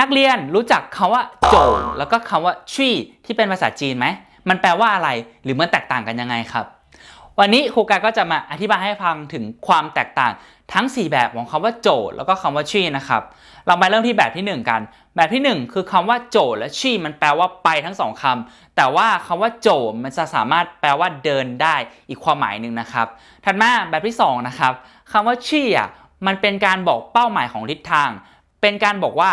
นักเรียนรู้จักคำว่าโจแล้วก็คำว่าชี่ที่เป็นภาษาจีนไหม มันแปลว่าอะไรหรือมันแตกต่างกันยังไงครับ วันนี้ครูกาก็จะมาอธิบายให้ฟังถึงความแตกต่างทั้ง 4 แบบของคำว่าโจแล้วก็คำว่าชี่นะครับ เราไปเริ่มที่แบบที่ 1 กัน แบบที่ 1 คือคำว่าโจและชี่มันแปลว่าไปทั้งสองคำแต่ว่าคำว่าโจมันจะสามารถแปลว่าเดินได้อีกความหมายหนึ่งนะครับ ถัดมาแบบที่ 2 นะครับคำว่าชี่อะมันเป็นการบอกเป้าหมายของทิศทาง เป็นการบอกว่า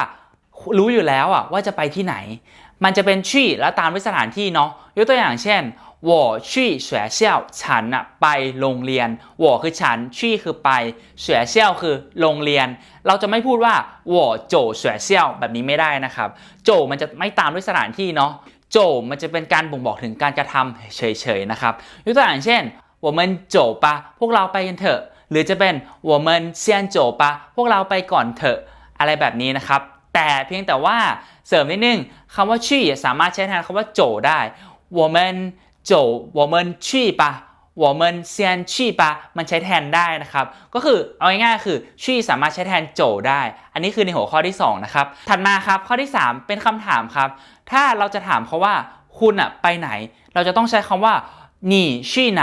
รู้อยู่แล้วอ่ะว่าจะไปที่ไหน มันจะเป็นชี่แล้วตามด้วยสถานที่เนาะยกตัวอย่างเช่น我去学校ฉันอะไปโรงเรียน我คือฉันชี่คือไป学校คือโรงเรียน เราจะไม่พูดว่า我走学校แบบนี้ไม่ได้นะครับโจมันจะไม่ตามด้วยสถานที่เนาะโจมันจะเป็นการบ่งบอกถึงการกระทำเฉยๆนะครับยกตัวอย่างเช่น我们走吧พวกเราไปกันเถอะ หรือจะเป็น我们先走吧พวกเราไปก่อนเถอะ อะไรแบบนี้นะครับ แต่เพียงแต่ว่าเสริมนิดนึงคำว่าชี่สามารถใช้แทนคำว่าโจได้我们走我们去吧我们先去吧มันใช้แทนได้นะครับ ก็คือเอาง่ายๆคือชี่สามารถใช้แทนโจได้ อันนี้คือในหัวข้อที่ 2 นะครับ ถัดมาครับข้อที่ 3 เป็นคำถามครับ ถ้าเราจะถามเขาว่าคุณอะไปไหน เราจะต้องใช้คำว่า你去哪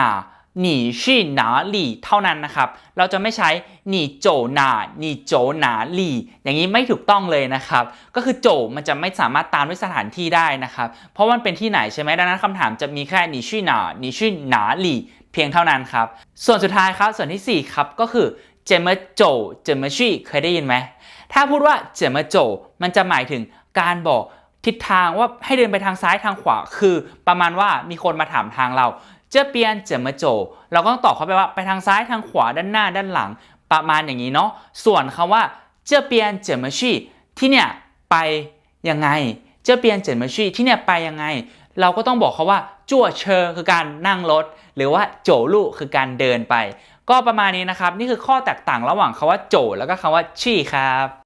หนีชี่หนาหลี่เท่านั้นนะครับ เราจะไม่ใช้หนีโจหนาหนีโจหนาหลี่ อย่างนี้ไม่ถูกต้องเลยนะครับ ก็คือโจมันจะไม่สามารถตามด้วยสถานที่ได้นะครับ เพราะมันเป็นที่ไหนใช่ไหมดังนั้นคำถามจะมีแค่หนีชี่หนาหนีชี่หนาหลี่เพียงเท่านั้นครับ ส่วนสุดท้ายครับ ส่วนทีสี่4 ครับ ก็คือเจมโจเจมชี่เคยได้ยินไหม ถ้าพูดว่าเจมโจมันจะหมายถึงการบอกทิศทางว่าให้เดินไปทางซ้ายทางขวา คือประมาณว่ามีคนมาถามทางเรา จ้าเปียนเจมโจ เราก็ต้องตอบเขาไปว่าไปทางซ้ายทางขวาด้านหน้าด้านหลัง ประมาณอย่างนี้เนาะส่วนคำว่าเจ้าเปียนเจมชี่ที่เนี่ยไปยังไงเจ้าเปียนเจมชี่ที่เนี่ยไปยังไง เราก็ต้องบอกเขาว่าจั่วเชอคือการนั่งรถ หรือว่าโจลู่คือการเดินไป ก็ประมาณนี้นะครับ นี่คือข้อแตกต่างระหว่างคาว่าโจ แล้วก็คาว่าชี่ครับ